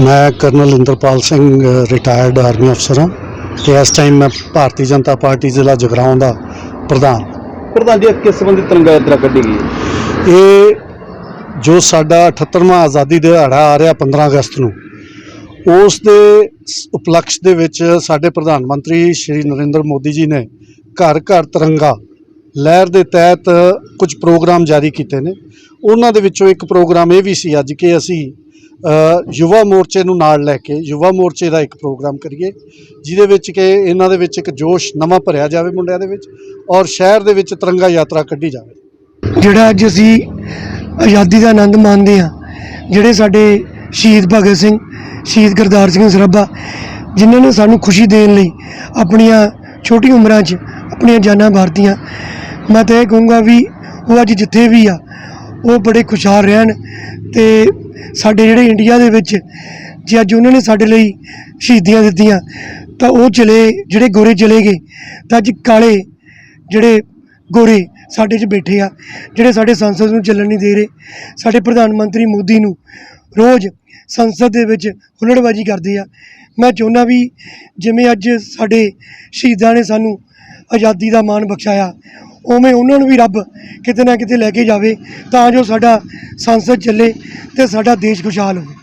ਮੈਂ colonel Inderpal Singh retired army ਅਫਸਰ ਹਾਂ ਤੇ ਇਸ ਟਾਈਮ ਮੈਂ ਭਾਰਤੀ ਜਨਤਾ ਪਾਰਟੀ ਜ਼ਿਲ੍ਹਾ ਜਗਰਾਉਂ ਦਾ ਪ੍ਰਧਾਨ। ਪ੍ਰਧਾਨ ਜੀ ਕਿਸ ਸੰਬੰਧੀ ਤਿਰੰਗਾ ਯਾਤਰਾ ਕੱਢੀ ਗਈ ਹੈ? ਇਹ ਜੋ ਸਾਡਾ 78ਵਾਂ ਆਜ਼ਾਦੀ ਦਿਹਾੜਾ ਆ ਰਿਹਾ 15 ਅਗਸਤ ਨੂੰ ਉਸ ਦੇ ਸ- ਉਪਲਕਸ਼ ਦੇ ਵਿੱਚ ਸਾਡੇ ਪ੍ਰਧਾਨ ਮੰਤਰੀ ਸ਼੍ਰੀ ਨਰਿੰਦਰ ਮੋਦੀ ਜੀ ਨੇ ਘਰ ਘਰ ਤਿਰੰਗਾ ਲਹਿਰ ਦੇ ਤਹਿਤ ਕੁਝ ਪ੍ਰੋਗਰਾਮ ਜਾਰੀ ਕੀਤੇ ਨੇ। ਉਹਨਾਂ ਦੇ ਵਿੱਚੋਂ ਇੱਕ ਪ੍ਰੋਗਰਾਮ ਇਹ ਵੀ ਸੀ ਅੱਜ ਕਿ ਅਸੀਂ ਯੁਵਾ ਮੋਰਚੇ ਨੂੰ ਨਾਲ ਲੈ ਕੇ ਯੁਵਾ ਮੋਰਚੇ ਦਾ ਇੱਕ ਪ੍ਰੋਗਰਾਮ ਕਰੀਏ, ਜਿਹਦੇ ਵਿੱਚ ਕਿ ਇਹਨਾਂ ਦੇ ਵਿੱਚ ਇੱਕ ਜੋਸ਼ ਨਵਾਂ ਭਰਿਆ ਜਾਵੇ ਮੁੰਡਿਆਂ ਦੇ ਵਿੱਚ ਔਰ ਸ਼ਹਿਰ ਦੇ ਵਿੱਚ ਤਿਰੰਗਾ ਯਾਤਰਾ ਕੱਢੀ ਜਾਵੇ। ਜਿਹੜਾ ਅੱਜ ਅਸੀਂ ਆਜ਼ਾਦੀ ਦਾ ਆਨੰਦ ਮਾਣਦੇ ਹਾਂ, ਜਿਹੜੇ ਸਾਡੇ ਸ਼ਹੀਦ ਭਗਤ ਸਿੰਘ, ਸ਼ਹੀਦ ਗੁਰਦਾਰ ਸਿੰਘ ਸਰਾਭਾ, ਜਿਨ੍ਹਾਂ ਨੇ ਸਾਨੂੰ ਖੁਸ਼ੀ ਦੇਣ ਲਈ ਆਪਣੀਆਂ ਛੋਟੀ ਉਮਰਾਂ 'ਚ ਆਪਣੀਆਂ ਜਾਨਾਂ ਵਾਰਤੀਆਂ, ਮੈਂ ਤਾਂ ਇਹ ਕਹੂੰਗਾ ਵੀ ਉਹ ਅੱਜ ਜਿੱਥੇ ਵੀ ਆ ਉਹ ਬੜੇ ਖੁਸ਼ਹਾਲ ਰਹਿਣ ਤੇ ਸਾਡੇ ਜਿਹੜੇ ਇੰਡੀਆ ਦੇ ਵਿੱਚ ਜੇ ਅੱਜ ਉਹਨਾਂ ਨੇ ਸਾਡੇ ਲਈ ਸ਼ਹੀਦੀਆਂ ਦਿੱਤੀਆਂ, ਤਾਂ ਉਹ ਚਲੇ, ਜਿਹੜੇ ਗੋਰੇ ਚਲੇ ਗਏ, ਤਾਂ ਅੱਜ ਕਾਲੇ ਜਿਹੜੇ ਗੋਰੇ ਸਾਡੇ 'ਚ ਬੈਠੇ ਆ, ਜਿਹੜੇ ਸਾਡੇ ਸੰਸਦ ਨੂੰ ਚੱਲਣ ਨਹੀਂ ਦੇ ਰਹੇ, ਸਾਡੇ ਪ੍ਰਧਾਨ ਮੰਤਰੀ ਮੋਦੀ ਨੂੰ ਰੋਜ਼ ਸੰਸਦ ਦੇ ਵਿੱਚ ਹੁੱਲੜਬਾਜੀ ਕਰਦੇ ਆ। ਮੈਂ ਚਾਹੁੰਦਾ ਵੀ ਜਿਵੇਂ ਅੱਜ ਸਾਡੇ ਸ਼ਹੀਦਾਂ ਨੇ ਸਾਨੂੰ ਆਜ਼ਾਦੀ ਦਾ ਮਾਣ ਬਖਸ਼ਾਇਆ ਉਵੇਂ ਉਹਨਾਂ ਨੂੰ ਵੀ ਰੱਬ ਕਿਤੇ ਨਾ ਕਿਤੇ ਲੈ ਕੇ ਜਾਵੇ ਤਾਂ ਜੋ ਸਾਡਾ ਸੰਸਦ ਚੱਲੇ ਤੇ ਸਾਡਾ ਦੇਸ਼ ਖੁਸ਼ਹਾਲ ਹੋਵੇ।